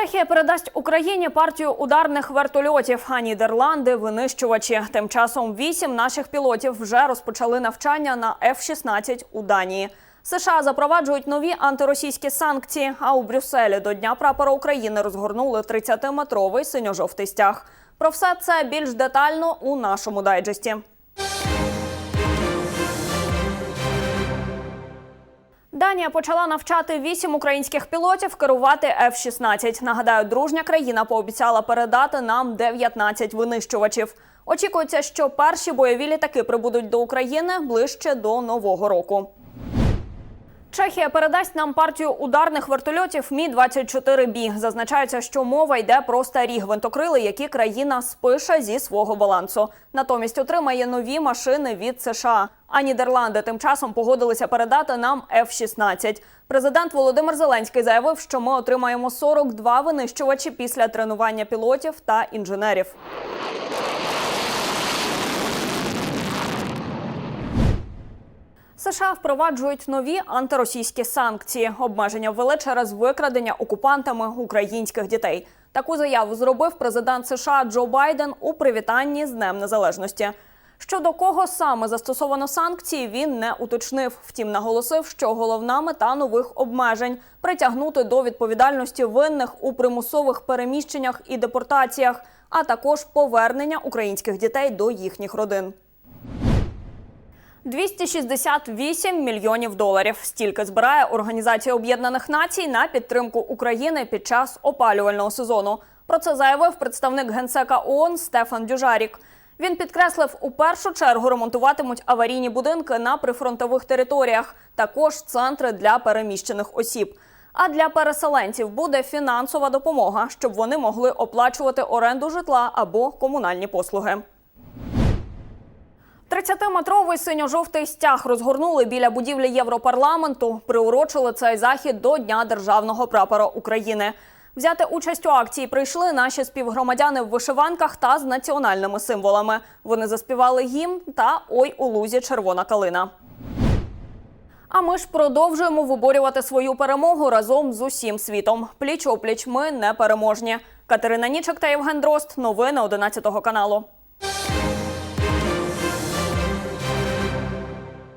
Чехія передасть Україні партію ударних вертольотів, а Нідерланди винищувачі. Тим часом вісім наших пілотів вже розпочали навчання на F-16 у Данії. США запроваджують нові антиросійські санкції. А у Брюсселі до Дня прапора України розгорнули 30-метровий синьо-жовтий стяг. Про все це більш детально у нашому дайджесті. Данія почала навчати вісім українських пілотів керувати F-16. Нагадаю, дружня країна пообіцяла передати нам 19 винищувачів. Очікується, що перші бойові літаки прибудуть до України ближче до нового року. Чехія передасть нам партію ударних вертольотів Мі 24 бі. Зазначається, що мова йде про старі гвинтокрили, які країна спише зі свого балансу. Натомість отримає нові машини від США. А Нідерланди тим часом погодилися передати нам F-16. Президент Володимир Зеленський заявив, що ми отримаємо 42 винищувачі після тренування пілотів та інженерів. США впроваджують нові антиросійські санкції. Обмеження ввели через викрадення окупантами українських дітей. Таку заяву зробив президент США Джо Байден у привітанні з Днем Незалежності. Щодо кого саме застосовано санкції, він не уточнив. Втім, наголосив, що головна мета нових обмежень притягнути до відповідальності винних у примусових переміщеннях і депортаціях, а також повернення українських дітей до їхніх родин. 268 мільйонів доларів. Стільки збирає Організація Об'єднаних Націй на підтримку України під час опалювального сезону. Про це заявив представник генсека ООН Стефан Дюжарік. Він підкреслив, у першу чергу ремонтуватимуть аварійні будинки на прифронтових територіях, також центри для переміщених осіб. А для переселенців буде фінансова допомога, щоб вони могли оплачувати оренду житла або комунальні послуги. 30-метровий синьо-жовтий стяг розгорнули біля будівлі Європарламенту. Приурочили цей захід до Дня державного прапора України. Взяти участь у акції прийшли наші співгромадяни в вишиванках та з національними символами. Вони заспівали гімн та Ой у лузі червона калина. А ми ж продовжуємо виборювати свою перемогу разом з усім світом. Пліч опліч ми не переможні. Катерина Нічок та Євген Дрозд. Новини 11 каналу.